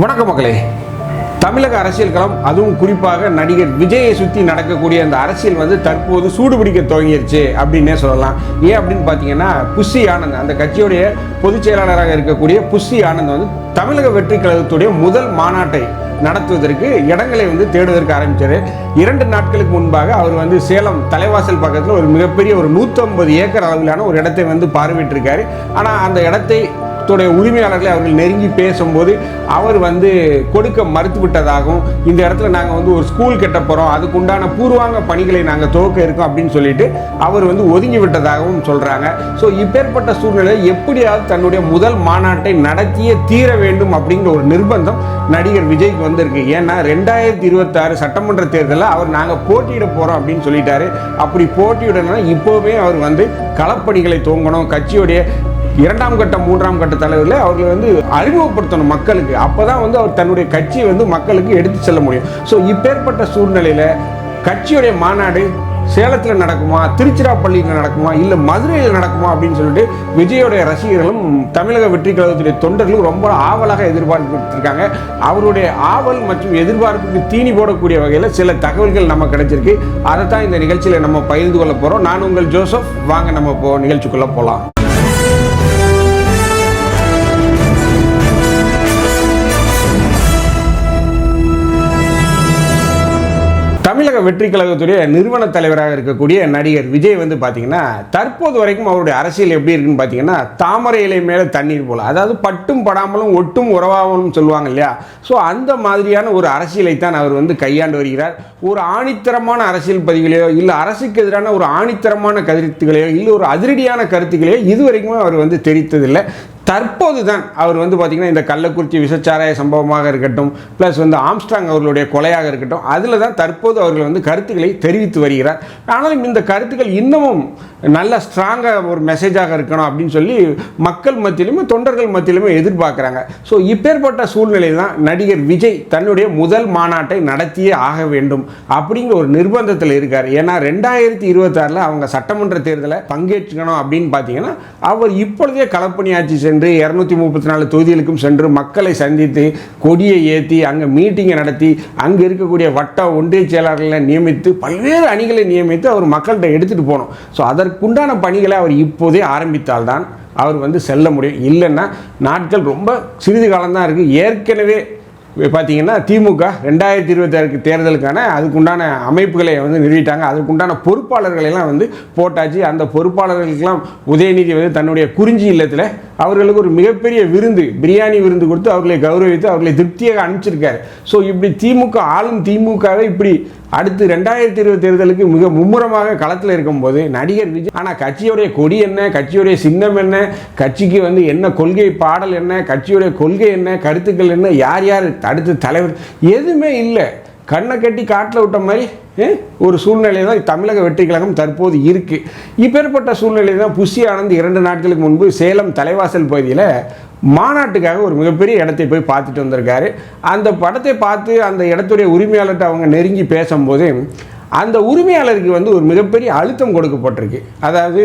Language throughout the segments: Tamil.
வணக்கம் மக்களே. தமிழக அரசியல் களம் அதுவும் குறிப்பாக நடிகர் விஜயை சுற்றி நடக்கக்கூடிய அந்த அரசியல் வந்து தற்போது சூடுபிடிக்க துவங்கிருச்சு அப்படின்னே சொல்லலாம். ஏன் அப்படின்னு பார்த்தீங்கன்னா புஷி ஆனந்த் அந்த கட்சியுடைய பொதுச் செயலாளராக இருக்கக்கூடிய புஷி ஆனந்த் வந்து தமிழக வெற்றி கழகத்துடைய முதல் மாநாட்டை நடத்துவதற்கு இடங்களை வந்து தேடுவதற்கு ஆரம்பித்தார் இரண்டு நாட்களுக்கு முன்பாக அவர் வந்து சேலம் தலைவாசல் பக்கத்தில் ஒரு மிகப்பெரிய ஒரு 150 ஏக்கர் அளவிலான ஒரு இடத்தை வந்து பார்வையிட்டிருக்காரு. ஆனால் அந்த இடத்தை துடைய உரிமையாளர்களை அவர்கள் நெருங்கி பேசும்போது அவர் வந்து கொடுக்க மறுத்து விட்டதாகவும் இந்த இடத்துல நாங்கள் வந்து ஒரு ஸ்கூல் கட்ட போகிறோம் அதுக்கு உண்டான பூர்வாங்க பணிகளை நாங்கள் துவக்க இருக்கோம் அப்படின்னு சொல்லிட்டு அவர் வந்து ஒதுங்கி விட்டதாகவும் சொல்கிறாங்க ஸோ இப்பேற்பட்ட சூழ்நிலை எப்படியாவது தன்னுடைய முதல் மாநாட்டை நடத்தியே தீர வேண்டும் அப்படிங்கிற ஒரு நிர்பந்தம் நடிகர் விஜய்க்கு வந்திருக்கு. ஏன்னா ரெண்டாயிரத்தி இருபத்தாறு சட்டமன்ற தேர்தலில் அவர் நாங்கள் போட்டியிட போகிறோம் அப்படின்னு சொல்லிட்டாரு. அப்படி போட்டியிடணும்னா இப்போவே அவர் வந்து களப்பணிகளை துவங்கணும் கட்சியுடைய இரண்டாம் கட்ட மூன்றாம் கட்ட தலைவர்களை அவர்கள் வந்து அறிமுகப்படுத்தணும் மக்களுக்கு. அப்போ தான் வந்து அவர் தன்னுடைய கட்சியை வந்து மக்களுக்கு எடுத்து செல்ல முடியும். ஸோ இப்பேற்பட்ட சூழ்நிலையில் கட்சியுடைய மாநாடு சேலத்தில் நடக்குமா திருச்சிராப்பள்ளியில் நடக்குமா இல்லை மதுரையில் நடக்குமா அப்படின்னு சொல்லிட்டு விஜயோடைய ரசிகர்களும் தமிழக வெற்றி கழகத்துடைய தொண்டர்களும் ரொம்ப ஆவலாக எதிர்பார்த்துருக்காங்க. அவருடைய ஆவல் மற்றும் எதிர்பார்ப்புக்கு தீனி போடக்கூடிய வகையில் சில தகவல்கள் நம்ம கிடைச்சிருக்கு. அதை தான் இந்த நிகழ்ச்சியில் நம்ம பகிர்ந்து கொள்ள போகிறோம் நான் உங்கள் ஜோசப். வாங்க நம்ம இப்போ நிகழ்ச்சிக்குள்ளே போகலாம் தமிழக வெற்றி கழகத்துடைய நிறுவன தலைவராக இருக்கக்கூடிய நடிகர் விஜய் வந்து பார்த்தீங்கன்னா தற்போது வரைக்கும் அவருடைய அரசியல் எப்படி இருக்குன்னு பார்த்தீங்கன்னா தாமரை இலை மேலே தண்ணீர் போல. அதாவது பட்டும் படாமலும் ஒட்டும் உறவாமலும் சொல்லுவாங்க இல்லையா? ஸோ அந்த மாதிரியான ஒரு அரசியலை தான் அவர் வந்து கையாண்டு வருகிறார். ஒரு ஆணித்தரமான அரசியல் பதிவுகளையோ இல்லை அரசுக்கு எதிரான ஒரு ஆணித்தரமான கருத்துக்களையோ இல்லை ஒரு அதிரடியான கருத்துக்களையோ இதுவரைக்குமே அவர் வந்து தெரித்ததில்லை தற்போது தான் அவர் வந்து பார்த்திங்கன்னா இந்த கள்ளக்குறிச்சி விசச்சாராய சம்பவமாக இருக்கட்டும் ப்ளஸ் வந்து ஆம்ஸ்ட்ராங் அவர்களுடைய கொலையாக இருக்கட்டும் அதில் தான் தற்போது அவர்கள் வந்து கருத்துக்களை தெரிவித்து வருகிறார். ஆனாலும் இந்த கருத்துக்கள் இன்னமும் நல்ல ஸ்ட்ராங்காக ஒரு மெசேஜாக இருக்கணும் அப்படின்னு சொல்லி மக்கள் மத்தியிலுமே தொண்டர்கள் மத்தியிலுமே எதிர்பார்க்குறாங்க. ஸோ இப்பேற்பட்ட சூழ்நிலையில் தான் நடிகர் விஜய் தன்னுடைய முதல் மாநாட்டை நடத்தியே ஆக வேண்டும் அப்படிங்கிற ஒரு நிர்பந்தத்தில் இருக்கார். ஏன்னா ரெண்டாயிரத்தி இருபத்தாறில் அவங்க சட்டமன்ற தேர்தலை பங்கேற்றுக்கணும் அப்படின்னு பார்த்தீங்கன்னா அவர் இப்பொழுதே களப்பணியாட்சி சென்று இரநூத்தி முப்பத்தி நாலு தொகுதிகளுக்கும் சென்று மக்களை சந்தித்து கொடியை ஏற்றி அங்கே மீட்டிங்கை நடத்தி அங்கே இருக்கக்கூடிய வட்ட ஒன்றிய செயலாளர்களை நியமித்து பல்வேறு அணிகளை நியமித்து அவர் மக்கள்கிட்ட எடுத்துகிட்டு போகணும் ஸோ அதற்குண்டான பணிகளை அவர் இப்போதே ஆரம்பித்தால்தான் அவர் வந்து செல்ல முடியும். இல்லைன்னா நாட்கள் ரொம்ப சிறிது காலம்தான் இருக்குது ஏற்கனவே பார்த்தீங்கன்னா திமுக ரெண்டாயிரத்தி இருபத்தாறுக்கு தேர்தலுக்கான அதுக்குண்டான அமைப்புகளை வந்து நிறுவிட்டாங்க. அதுக்குண்டான பொறுப்பாளர்களை எல்லாம் வந்து போட்டாச்சு. அந்த பொறுப்பாளர்களுக்கெல்லாம் உதயநிதி வந்து தன்னுடைய குறிஞ்சி இல்லத்தில் அவர்களுக்கு ஒரு மிகப்பெரிய விருந்து பிரியாணி விருந்து கொடுத்து அவர்களை கௌரவித்து அவர்களை திருப்தியாக அனுப்பிச்சிருக்காரு. ஸோ இப்படி திமுக ஆளும் திமுகவை இப்படி அடுத்து ரெண்டாயிரத்தி இருபது தேர்தலுக்கு மிக மும்முரமாக களத்தில் இருக்கும்போது நடிகர் விஜய் ஆனால் கட்சியுடைய கொடி என்ன கட்சியுடைய சின்னம் என்ன கட்சிக்கு வந்து என்ன கொள்கை பாடல் என்ன கட்சியுடைய கொள்கை என்ன கருத்துக்கள் என்ன யார் யார் அடுத்து தலைவர் எதுவுமே இல்லை. கண்ணை கட்டி காட்டில் விட்ட மாதிரி ஒரு சூழ்நிலை தான் தமிழக வெற்றி கழகம் தற்போது இருக்குது இப்பேற்பட்ட சூழ்நிலை தான் புஷி ஆனந்த் இரண்டு நாட்களுக்கு முன்பு சேலம் தலைவாசல் பகுதியில் மாநாட்டுக்காக ஒரு மிகப்பெரிய இடத்தை போய் பார்த்துட்டு வந்திருக்காரு. அந்த படத்தை பார்த்து அந்த இடத்துடைய உரிமையாளர்கிட்ட அவங்க நெருங்கி பேசும்போது அந்த உரிமையாளருக்கு வந்து ஒரு மிகப்பெரிய அழுத்தம் கொடுக்கப்பட்டிருக்கு. அதாவது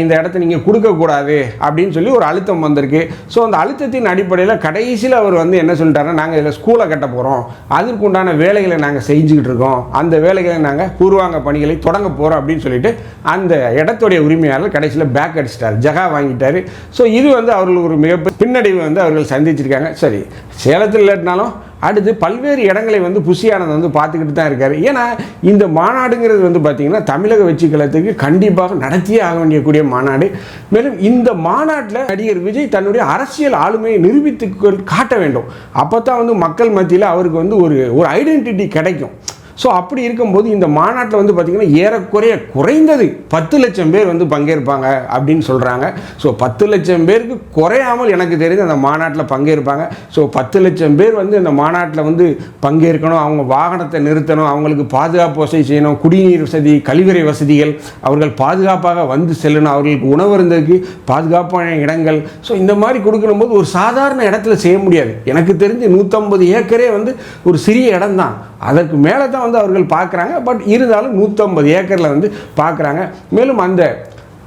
இந்த இடத்த நீங்கள் கொடுக்கக்கூடாது அப்படின்னு சொல்லி ஒரு அழுத்தம் வந்திருக்கு. ஸோ அந்த அழுத்தத்தின் அடிப்படையில் கடைசியில் அவர் வந்து என்ன சொல்லிட்டாருன்னா நாங்கள் இதில் ஸ்கூலை கட்ட போகிறோம் அதற்கு உண்டான வேலைகளை நாங்கள் செஞ்சுக்கிட்டு இருக்கோம். அந்த வேலைகளை நாங்கள் பூர்வாங்க பணிகளை தொடங்க போகிறோம் அப்படின்னு சொல்லிட்டு அந்த இடத்துடைய உரிமையாளர் கடைசியில் பேக் அடிச்சிட்டார். ஜகா வாங்கிட்டார். ஸோ இது வந்து அவர்கள் ஒரு மிகப்பெரிய பின்னடைவு வந்து அவர்கள் சந்திச்சிருக்காங்க. சரி சேலத்தில் இல்லாட்டினாலும் அடுத்து பல்வேறு இடங்களை வந்து புஷியானந்த் வந்து பார்த்துக்கிட்டு தான் இருக்கார். ஏன்னா இந்த மாநாடுங்கிறது வந்து பார்த்திங்கன்னா தமிழக வெற்றி கழகத்துக்கு கண்டிப்பாக நடத்தியே ஆக வேண்டியக்கூடிய மாநாடு. மேலும் இந்த மாநாட்டில் நடிகர் விஜய் தன்னுடைய அரசியல் ஆளுமையை நிரூபித்து காட்ட வேண்டும். அப்போ தான் வந்து மக்கள் மத்தியில் அவருக்கு வந்து ஒரு ஒரு ஐடென்டிட்டி கிடைக்கும். ஸோ அப்படி இருக்கும்போது இந்த மாநாட்டில் வந்து பார்த்திங்கன்னா ஏறக்குறைய குறைந்தது பத்து லட்சம் பேர் வந்து பங்கேற்பாங்க அப்படின்னு சொல்கிறாங்க ஸோ பத்து லட்சம் பேருக்கு குறையாமல் எனக்கு தெரிஞ்சு அந்த மாநாட்டில் பங்கேற்பாங்க. ஸோ பத்து லட்சம் பேர் வந்து இந்த மாநாட்டில் வந்து பங்கேற்கணும் அவங்க வாகனத்தை நிறுத்தணும் அவங்களுக்கு பாதுகாப்பு வசதி செய்யணும் குடிநீர் வசதி கழிவறை வசதிகள் அவர்கள் பாதுகாப்பாக வந்து செல்லணும் அவர்களுக்கு உணவு இருந்ததுக்கு பாதுகாப்பான இடங்கள். ஸோ இந்த மாதிரி கொடுக்கணும் போது ஒரு சாதாரண இடத்துல செய்ய முடியாது. எனக்கு தெரிஞ்சு நூற்றம்பது ஏக்கரே வந்து ஒரு சிறிய இடம் தான் அதற்கு மேலே தான் வந்து அவர்கள் பார்க்குறாங்க பட் இருந்தாலும் நூற்றம்பது ஏக்கரில் வந்து பார்க்குறாங்க. மேலும் அந்த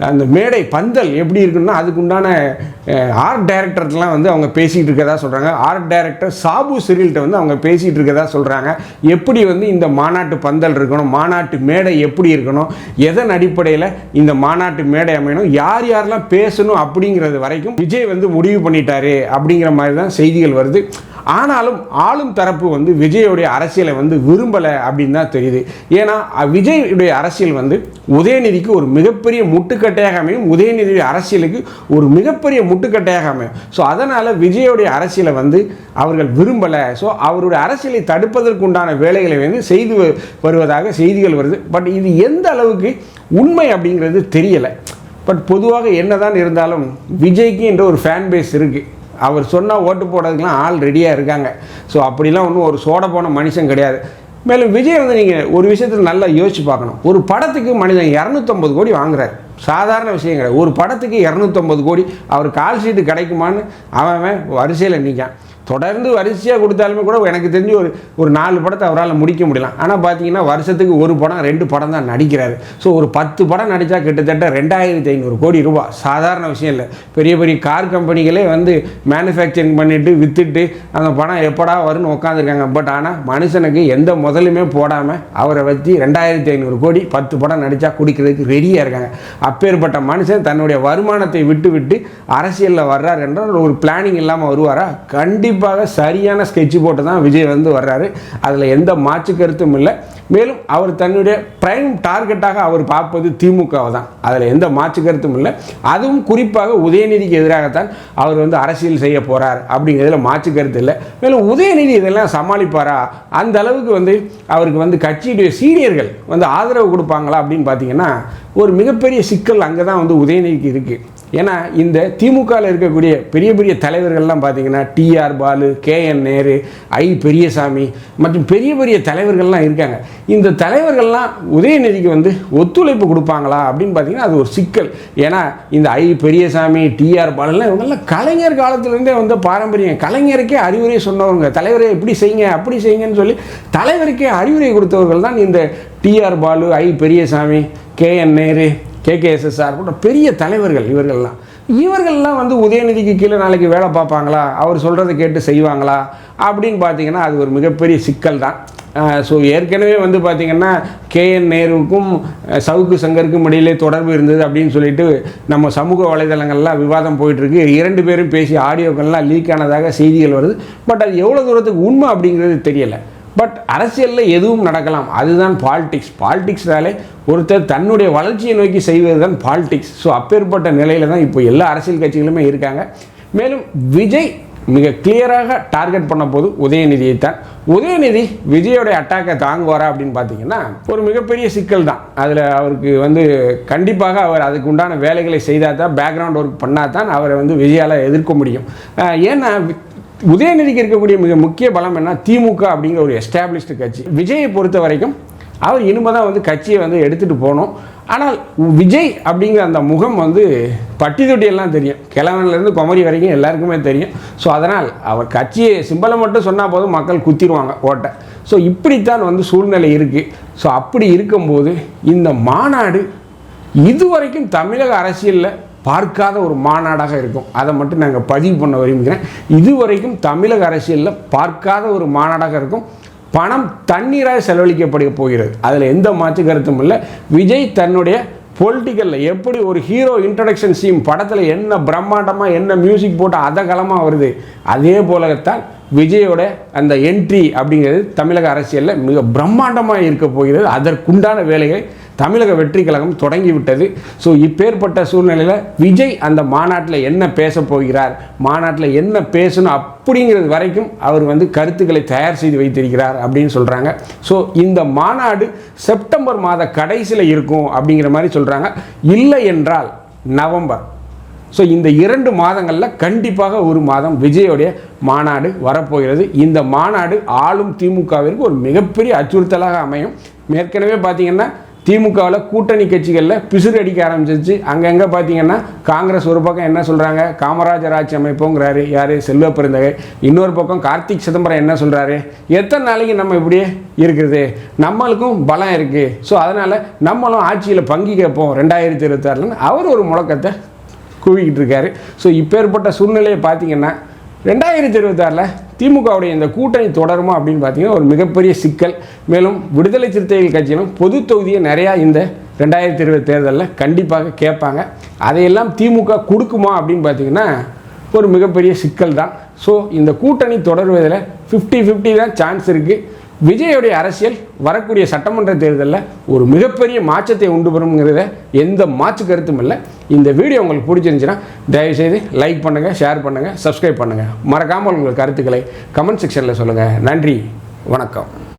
அந்த மேடை பந்தல் எப்படி இருக்குன்னா அதுக்குண்டான ஆர்ட் டைரக்டர்லாம் வந்து அவங்க பேசிகிட்டு இருக்கதா சொல்கிறாங்க ஆர்ட் டைரக்டர் சாபு சிறில்கிட்ட வந்து அவங்க பேசிகிட்டு இருக்கதா சொல்கிறாங்க எப்படி வந்து இந்த மாநாட்டு பந்தல் இருக்கணும் மாநாட்டு மேடை எப்படி இருக்கணும் எதன் அடிப்படையில் இந்த மாநாட்டு மேடை அமையணும் யார் யாரெல்லாம் பேசணும் அப்படிங்கிறது வரைக்கும் விஜய் வந்து முடிவு பண்ணிட்டாரு அப்படிங்கிற மாதிரி தான் செய்திகள் வருது. ஆனாலும் ஆளும் தரப்பு வந்து விஜயோடைய அரசியலை வந்து விரும்பலை அப்படின்னு தான் தெரியுது. ஏன்னா விஜயுடைய அரசியல் வந்து உதயநிதிக்கு ஒரு மிகப்பெரிய முட்டுக்கட்டையாக அமையும். உதயநிதியுடைய அரசியலுக்கு ஒரு மிகப்பெரிய முட்டுக்கட்டையாக அமையும். ஸோ அதனால் விஜயோடைய அரசியலை வந்து அவர்கள் விரும்பலை. ஸோ அவருடைய அரசியலை தடுப்பதற்குண்டான வேலைகளை வந்து செய்து வருவதாக செய்திகள் வருது. பட் இது எந்த அளவுக்கு உண்மை அப்படிங்கிறது தெரியலை. பட் பொதுவாக என்னதான் இருந்தாலும் விஜய்க்கு என்ற ஒரு ஃபேன் பேஸ் இருக்குது அவர் சொன்னால் ஓட்டு போடுறதுக்கெலாம் ஆள் ரெடியாக இருக்காங்க. ஸோ அப்படிலாம் ஒன்றும் ஒரு சோட போன மனுஷன் கிடையாது. மேலும் விஜய் வந்து நீங்கள் ஒரு விஷயத்தில் நல்லா யோசிச்சு பார்க்கணும். ஒரு படத்துக்கு மனிதன் இரநூத்தம்பது கோடி வாங்குறாரு. சாதாரண விஷயம் கிடையாது. ஒரு படத்துக்கு இரநூத்தம்பது கோடி அவர் கால் ஷீட்டு கிடைக்குமான்னு அவன் அவன் வரிசையில் நிற்கான் தொடர்ந்து வரிசையாக கொடுத்தாலுமே கூட எனக்கு தெரிஞ்சு ஒரு ஒரு நாலு படத்தை அவரால் முடிக்க முடியலாம். ஆனால் பார்த்தீங்கன்னா வருஷத்துக்கு ஒரு படம் ரெண்டு படம் தான் நடிக்கிறாரு. ஸோ ஒரு பத்து படம் நடித்தா கிட்டத்தட்ட ரெண்டாயிரத்தி ஐநூறு கோடி ரூபாய் சாதாரண விஷயம் இல்லை. பெரிய பெரிய கார் கம்பெனிகளே வந்து மேனுஃபேக்சரிங் பண்ணிட்டு விற்றுட்டு அந்த படம் எப்படா வரும்னு உட்காந்துருக்காங்க பட் ஆனால் மனுஷனுக்கு எந்த முதலுமே போடாமல் அவரை வச்சு ரெண்டாயிரத்தி ஐநூறு கோடி பத்து படம் நடித்தா குடிக்கிறதுக்கு ரெடியாக இருக்காங்க. அப்பேற்பட்ட மனுஷன் தன்னுடைய வருமானத்தை விட்டு விட்டு அரசியலில் வர்றார் என்றால் ஒரு பிளானிங் இல்லாமல் வருவாரா? கண்டிப்பாக சரியான ஸ்கெட்ச் போட்டு தான் விஜய் வந்து வர்றாரு. அதில் எந்த மாற்று கருத்தும் இல்லை. மேலும் அவர் தன்னுடைய பிரைம் டார்கெட்டாக அவர் பார்ப்பது திமுகவை தான் அதில் எந்த மாற்று கருத்தும் இல்லை. அதுவும் குறிப்பாக உதயநிதிக்கு எதிராகத்தான் அவர் வந்து அரசியல் செய்ய போகிறார் அப்படிங்கிறதுல மாற்று கருத்து இல்லை. மேலும் உதயநிதி இதெல்லாம் சமாளிப்பாரா? அந்த அளவுக்கு வந்து அவருக்கு வந்து கட்சியுடைய சீனியர்கள் வந்து ஆதரவு கொடுப்பாங்களா அப்படின்னு பார்த்தீங்கன்னா ஒரு மிகப்பெரிய சிக்கல் அங்கே தான் வந்து உதயநிதிக்கு இருக்குது ஏன்னா இந்த திமுகவில் இருக்கக்கூடிய பெரிய பெரிய தலைவர்கள்லாம் பார்த்தீங்கன்னா T R Baalu K N Nehru I Periyasamy மற்றும் பெரிய பெரிய தலைவர்கள்லாம் இருக்காங்க. இந்த தலைவர்கள்லாம் உதயநிதிக்கு வந்து ஒத்துழைப்பு கொடுப்பாங்களா அப்படின்னு பார்த்தீங்கன்னா அது ஒரு சிக்கல். ஏன்னா இந்த ஐ பெரியசாமி டிஆர் பாலுலாம் இவங்கெல்லாம் கலைஞர் காலத்துலேருந்தே வந்து பாரம்பரியம். கலைஞருக்கே அறிவுரை சொன்னவங்க. தலைவரை எப்படி செய்யுங்க அப்படி செய்யுங்கன்னு சொல்லி தலைவருக்கே அறிவுரை கொடுத்தவர்கள் தான் இந்த T R Baalu I Periyasamy K N Nehru KKSSR போன்ற பெரிய தலைவர்கள் இவர்கள்லாம். இவர்கள்லாம் வந்து உதயநிதிக்கு கீழே நாளைக்கு வேலை பார்ப்பாங்களா? அவர் சொல்கிறத கேட்டு செய்வாங்களா? அப்படின்னு பார்த்தீங்கன்னா அது ஒரு மிகப்பெரிய சிக்கல் தான் ஸோ ஏற்கனவே வந்து பார்த்திங்கன்னா கேஎன் நேருவுக்கும் சவுக்கு சங்கருக்கும் இடையிலே தொடர்பு இருந்தது அப்படின்னு சொல்லிட்டு நம்ம சமூக வலைதளங்கள்லாம் விவாதம் போயிட்டுருக்கு. இரண்டு பேரும் பேசி ஆடியோக்கள்லாம் லீக் ஆனதாக செய்திகள் வருது. பட் அது எவ்வளோ தூரத்துக்கு உண்மை அப்படிங்கிறது தெரியலை. பட் அரசியலில் எதுவும் நடக்கலாம். அதுதான் பாலிடிக்ஸ் பாலிடிக்ஸ்னாலே ஒருத்தர் தன்னுடைய வளர்ச்சியை நோக்கி செய்வது தான் பாலிடிக்ஸ் ஸோ அப்பேற்பட்ட நிலையில் தான் இப்போ எல்லா அரசியல் கட்சிகளுமே இருக்காங்க. மேலும் விஜய் மிக கிளியராக டார்கெட் பண்ண போது உதயநிதியை தான். உதயநிதி விஜயோடைய அட்டாக்கை தாங்குவாரா அப்படின்னு பார்த்தீங்கன்னா ஒரு மிகப்பெரிய சிக்கல் தான். அதில் அவருக்கு வந்து கண்டிப்பாக அவர் அதுக்கு உண்டான வேலைகளை செய்தால் தான் பேக்ரவுண்ட் ஒர்க் பண்ணால் தான் அவரை வந்து விஜயால் எதிர்க்க முடியும். ஏன்னா உதயநிதிக்கு இருக்கக்கூடிய மிக முக்கிய பலம் என்ன? திமுக அப்படிங்கிற ஒரு எஸ்டாப்ளிஷ்டு கட்சி. விஜயை பொறுத்த வரைக்கும் அவர் இனிமே தான் வந்து கட்சியை வந்து எடுத்துகிட்டு போகணும். ஆனால் விஜய் அப்படிங்கிற அந்த முகம் வந்து பட்டி தொட்டியெல்லாம் தெரியும். கிழவன்லேருந்து குமரி வரைக்கும் எல்லாருக்குமே தெரியும். ஸோ அதனால் அவர் கட்சியை சிம்பலை மட்டும் சொன்னால் போதும் மக்கள் குத்திடுவாங்க ஓட்டை. ஸோ இப்படித்தான் வந்து சூழ்நிலை இருக்குது ஸோ அப்படி இருக்கும்போது இந்த மாநாடு இதுவரைக்கும் தமிழக அரசியலில் பார்க்காத ஒரு மாநாடாக இருக்கும். அதை மட்டும் நாங்கள் பதிவு பண்ண விரும்புகிறேன். இதுவரைக்கும் தமிழக அரசியலில் பார்க்காத ஒரு மாநாடாக இருக்கும். பணம் தண்ணீராக செலவழிக்கப்பட போகிறது. அதில் எந்த மாற்று கருத்தும் இல்லை. விஜய் தன்னுடைய பொலிட்டிக்கலில் எப்படி ஒரு ஹீரோ இன்ட்ரடக்ஷன் சீன் படத்தில் என்ன பிரம்மாண்டமாக என்ன மியூசிக் போட்டு அதகலமாக வருது அதே போலத்தான் விஜயோட அந்த என்ட்ரி அப்படிங்கிறது தமிழக அரசியலில் மிக பிரம்மாண்டமாக இருக்க போகிறது. அதற்குண்டான வேலைகளை தமிழக வெற்றி கழகம் தொடங்கிவிட்டது. ஸோ இப்பேற்பட்ட சூழ்நிலையில் விஜய் அந்த மாநாட்டில் என்ன பேச போகிறார் மாநாட்டில் என்ன பேசணும் அப்படிங்கிறது வரைக்கும் அவர் வந்து கருத்துக்களை தயார் செய்து வைத்திருக்கிறார் அப்படின்னு சொல்கிறாங்க ஸோ இந்த மாநாடு செப்டம்பர் மாத கடைசியில் இருக்கும் அப்படிங்கிற மாதிரி சொல்கிறாங்க இல்லை என்றால் நவம்பர். ஸோ இந்த இரண்டு மாதங்களில் கண்டிப்பாக ஒரு மாதம் விஜயோடைய மாநாடு வரப்போகிறது. இந்த மாநாடு ஆளும் திமுகவிற்கு ஒரு மிகப்பெரிய அச்சுறுத்தலாக அமையும். ஏற்கனவே பார்த்தீங்கன்னா திமுகவில் கூட்டணி கட்சிகளில் பிசுறு அடிக்க ஆரம்பிச்சிருச்சு. அங்கங்கே பார்த்தீங்கன்னா காங்கிரஸ் ஒரு பக்கம் என்ன சொல்கிறாங்க காமராஜர் ஆட்சி அமைப்புங்கிறாரு. யார்? செல்வ பெருந்தகை. இன்னொரு பக்கம் கார்த்திக் சிதம்பரம் என்ன சொல்கிறாரு எத்தனை நாளைக்கு நம்ம இப்படியே இருக்குது? நம்மளுக்கும் பலம் இருக்குது ஸோ அதனால் நம்மளும் ஆட்சியில் பங்கு கேட்போம். ரெண்டாயிரத்தி இருபத்தாறுலன்னு அவர் ஒரு முழக்கத்தை குவிக்கிட்டு இருக்காரு. ஸோ இப்பேற்பட்ட சூழ்நிலையை பார்த்தீங்கன்னா ரெண்டாயிரத்தி இருபத்தாறில் திமுகவுடைய இந்த கூட்டணி தொடருமா அப்படின்னு பார்த்தீங்கன்னா ஒரு மிகப்பெரிய சிக்கல். மேலும் விடுதலை சிறுத்தைகள் கட்சியிலும் பொது தொகுதியை நிறையா இந்த ரெண்டாயிரத்தி இருபது தேர்தலில் கண்டிப்பாக கேட்பாங்க. அதையெல்லாம் திமுக கொடுக்குமா அப்படின்னு பார்த்தீங்கன்னா ஒரு மிகப்பெரிய சிக்கல் தான் ஸோ இந்த கூட்டணி தொடர்வதில் ஃபிஃப்டி ஃபிஃப்டி தான் சான்ஸ் இருக்குது விஜயோடைய அரசியல் வரக்கூடிய சட்டமன்ற தேர்தலில் ஒரு மிகப்பெரிய மாற்றத்தை உண்டு பெறும்ங்கிறத எந்த மாற்று கருத்தும் இல்லை. இந்த வீடியோ உங்களுக்கு பிடிச்சிருந்துச்சுன்னா தயவுசெய்து லைக் பண்ணுங்கள் ஷேர் பண்ணுங்கள் சப்ஸ்கிரைப் பண்ணுங்கள் மறக்காமல் உங்கள் கருத்துக்களை கமெண்ட் செக்ஷனில் சொல்லுங்கள் நன்றி வணக்கம்.